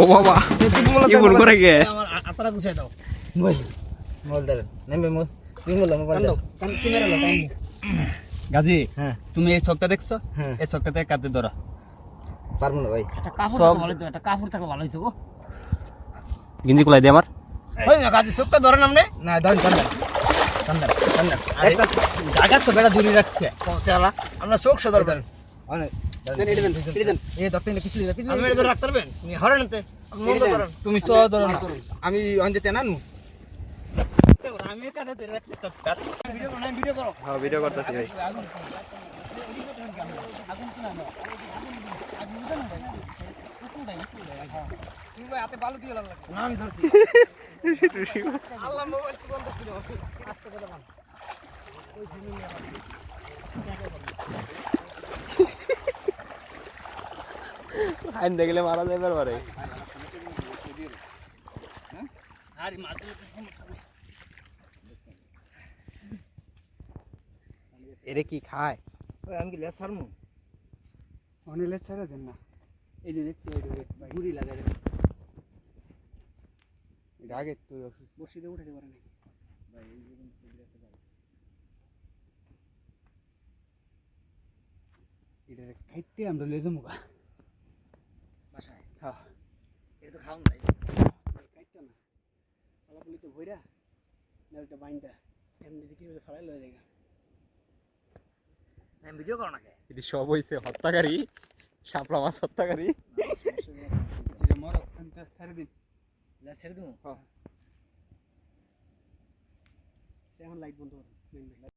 ও বাবা। কি ফোন করে গে আমার আতারা গুছাই দাও ভাই মোল দাও নেমে মোল তুমি মোল মোবাইল দাও কান চিনে রাখো টাইম গাজী হ্যাঁ। তুমি এই ছকটা দেখছ? হ্যাঁ। এই ছকটাতে কাঁদতে ধরো। পারব না ভাই। একটা কাপড় থাকলে ভালো হইতো একটা কাপড় থাকলে ভালো হইতো গো। গিঞ্জি কুলাই দে আমার। ওই না কাজে সবটা ধরে নামনে না। ধরেন কান্দার কান্দার কান্দার আরে জায়গা তো বেড়া দূরে রাখছে। আমরা চোখ সে ধরবেন দেন তুমি আমি অঞ্জে তেনা নু আমি ভিডিও করো হ্যাঁ ভিডিও করতেছি ভাই তুমি ভাই হাতে বালু দিয়ে লাগবে না। আমি ধরছি আল্লাহ মোবাইল তো বন্ধ ছিল আস্তে করে বান আইন দেখলে মারা যাবে পারে এরে কি খায় আমি কি লেসার মু অনিলে ছেড়ে দেন না এই যে দেখছি গুড়ি লাগাই এটা আগে তুই অসুস্থ বসি দিয়ে উঠাতে পারে নাকি এটা খাইতে আমরা গা বাসায় হ্যাঁ। এটা তো খাওন নাই। খাইতে না আলাপুলি তো ভইরা নেলটা বাইন্দা এমনি দেখি ফেলাই লয়ে দেখা আমি ভিডিও করো নাকি? এটি সব হইছে হত্যাকারী শাপলা মাছ হত্যাকারী। মর ছেড়ে দিন। ছেড়ে দিমু? এখন লাইট বন্ধ করুন